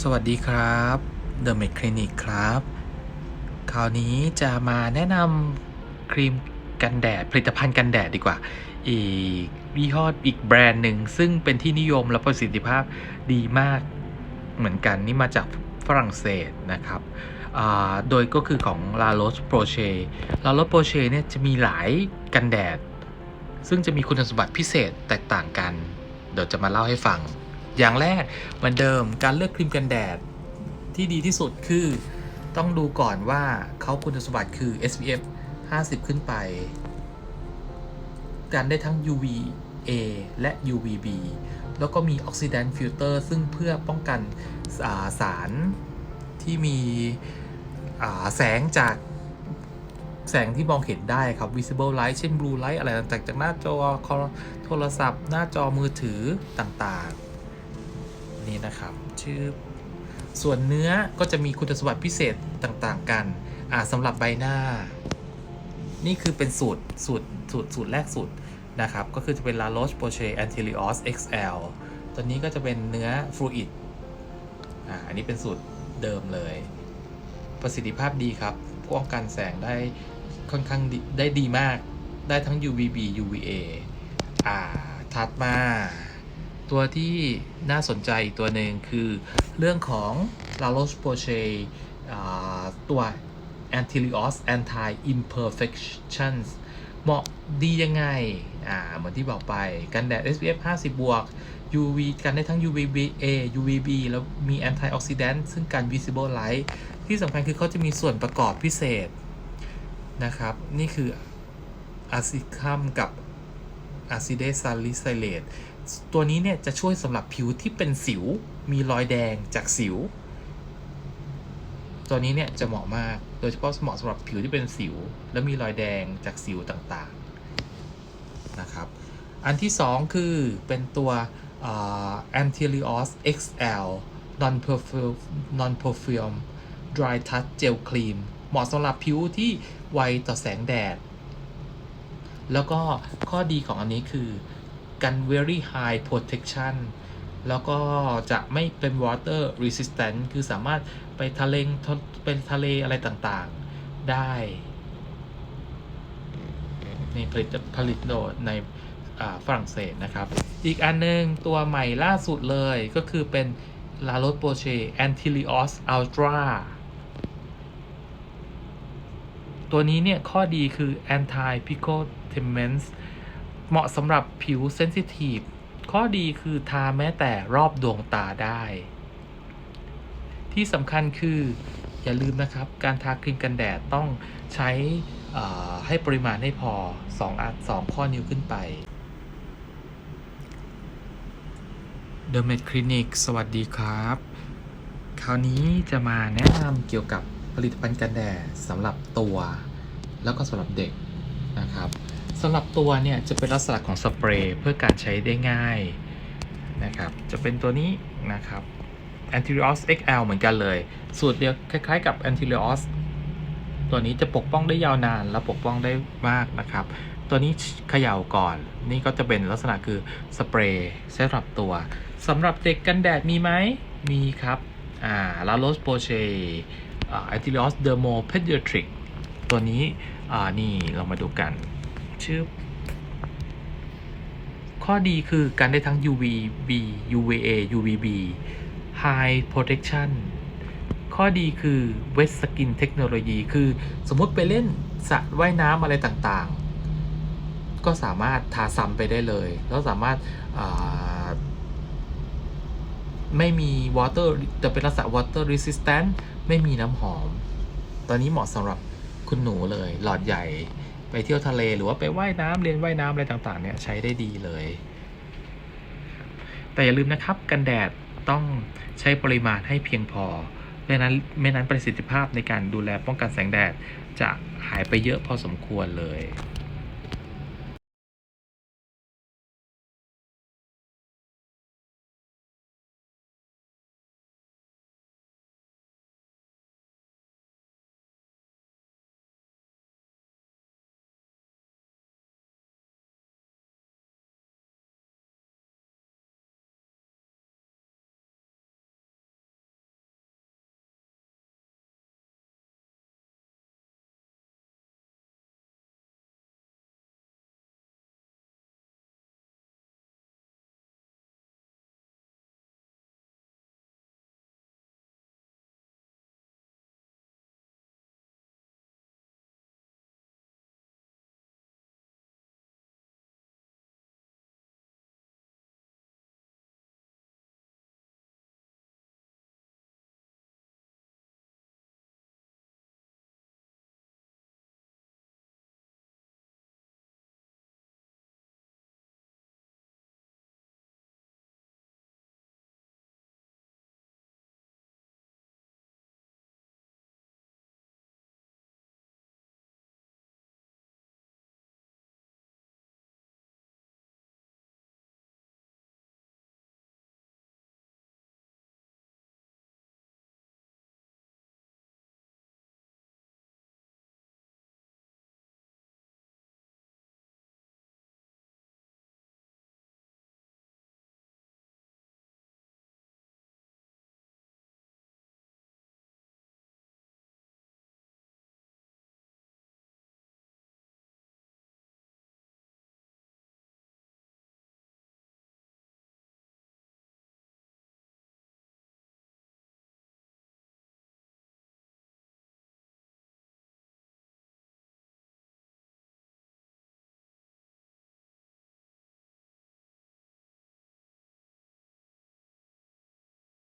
สวัสดีครับ The m e d Clinic ครับ คราวนี้จะมาแนะนำครีมกันแดด ผลิตภัณฑ์กันแดดดีกว่า อีกยี่ห้ออีกแบรนด์หนึ่ง ซึ่งเป็นที่นิยมและประสิทธิภาพดีมากเหมือนกัน นี่มาจากฝรั่งเศสนะครับ โดยก็คือของ La Roche-Posay La Roche-Posay เนี่ยจะมีหลายกันแดด ซึ่งจะมีคุณสมบัติพิเศษแตกต่างกัน เดี๋ยวจะมาเล่าให้ฟัง อย่างแรกเหมือนเดิมการเลือกครีมกันแดดที่ดีที่สุดคือต้องดูก่อนว่าเขาคุณสมบัติคือ SPF 50 ขึ้นไปกันได้ทั้ง UVA และ UVB แล้วก็มีออกซิแดนต์ฟิลเตอร์ซึ่งเพื่อป้องกันอ่าสารที่มีแสงจากแสงที่มองเห็นได้ครับ visible light เช่น blue light อะไรต่างๆจากหน้าจอโทรศัพท์ หน้าจอมือถือต่างๆ นี่นะครับชื่อส่วนเนื้อก็จะมีคุณสมบัติพิเศษต่างๆ กันอ่าสำหรับใบหน้า นี่คือเป็นสูตรสูตรสูตรสูตรแรกสุดนะครับ ก็คือจะเป็น La Roche-Posay Anti-Rios XL ตัวนี้ก็จะเป็นเนื้อฟลูอิดอ่าอันนี้เป็นสูตรเดิมเลย ประสิทธิภาพดีครับป้องกันแสงได้ค่อนข้างได้ดีมาก ได้ทั้ง UVB UVA อ่าถัดมา ตัวที่น่าสนใจอีกตัวหนึ่งคือเรื่องของ La Roche-Posay ตัว Anti-Rios Anti Imperfections เหมาะดียังไง อ่า เหมือนที่บอกไป กันแดด SPF 50 บวก UV กันได้ทั้ง UVA UVB แล้วมี Antioxidant ซึ่งกัน Visible Light ที่สำคัญคือเขาจะมีส่วนประกอบพิเศษ นะครับ นี่คืออะซิคัมกับอะซิเดซาลิไซเลต ตัวนี้เนี่ยจะช่วยสำหรับผิวที่เป็นสิว มีรอยแดงจากสิว ตัวนี้เนี่ยจะเหมาะมาก โดยเฉพาะเหมาะสำหรับผิวที่เป็นสิว และมีรอยแดงจากสิวต่างๆนะครับ อันที่ 2 คือเป็นตัว Anti-Rios XL Non Perfume Non Perfume Dry Touch Gel Cream เหมาะสำหรับผิวที่ไวต่อแสงแดด แล้วก็ข้อดีของอันนี้คือ กัน very high protection แล้วก็จะไม่เป็น water resistant คือสามารถไปทะเลงเป็นทะเลอะไรต่างๆได้นี่ผลิตผลิตโดในฝรั่งเศสนะครับ อีกอันหนึงตัวใหม่ล่าสุดเลยก็คือเป็น La Roche-Posay Anti-Rios Ultra ตัวนี้เนี่ย ข้อดีคือ anti pigment เหมาะสำหรับผิวเซนซิทีฟข้อดีคือทาแม้แต่รอบดวงตาได้ ที่สำคัญคืออย่าลืมนะครับ การทาครีมกันแดดต้องใช้ให้ปริมาณให้พอ 2 อัน2ข้อนิ้วขึ้นไป The Med Clinic สวัสดีครับ คราวนี้จะมาแนะนำเกี่ยวกับผลิตภัณฑ์กันแดดสำหรับตัว แล้วก็สำหรับเด็กนะครับ สำหรับตัวเนี่ยจะเป็นลักษณะของสเปรย์เพื่อการใช้ได้ง่ายนะครับ จะเป็นตัวนี้นะครับ Anti-Rios XL เหมือนกันเลย สูตรเดียวคล้ายๆกับ Anti-Rios ตัวนี้จะปกป้องได้ยาวนานและปกป้องได้มากนะครับ ตัวนี้เขย่าก่อน นี่ก็จะเป็นลักษณะคือสเปรย์สำหรับตัวสำหรับเด็กกันแดดมีไหมมีครับอ่า La Roche-Posay อ่า Anti-Rios Dermo Pediatric ตัวนี้อ่านี่เรามาดูกัน ชื่อ ข้อดีคือการได้ทั้ง UVB UVA UVB High Protection ข้อดีคือ Wet Skin Technology คือสมมติไปเล่นสระว่ายน้ำอะไรต่างๆ ก็สามารถทาซ้ำไปได้เลย แล้วสามารถไม่มี water จะเป็นลักษณะ water resistant ไม่มีน้ำหอม ตอนนี้เหมาะสำหรับคุณหนูเลยหลอดใหญ่ ไปเที่ยวทะเลหรือว่าไปว่ายน้ำเรียนว่ายน้ำอะไรต่างๆเนี่ยใช้ได้ดีเลย แต่อย่าลืมนะครับกันแดดต้องใช้ปริมาณให้เพียงพอไม่นั้นไม่นั้นประสิทธิภาพในการดูแลป้องกันแสงแดดจะหายไปเยอะพอสมควรเลย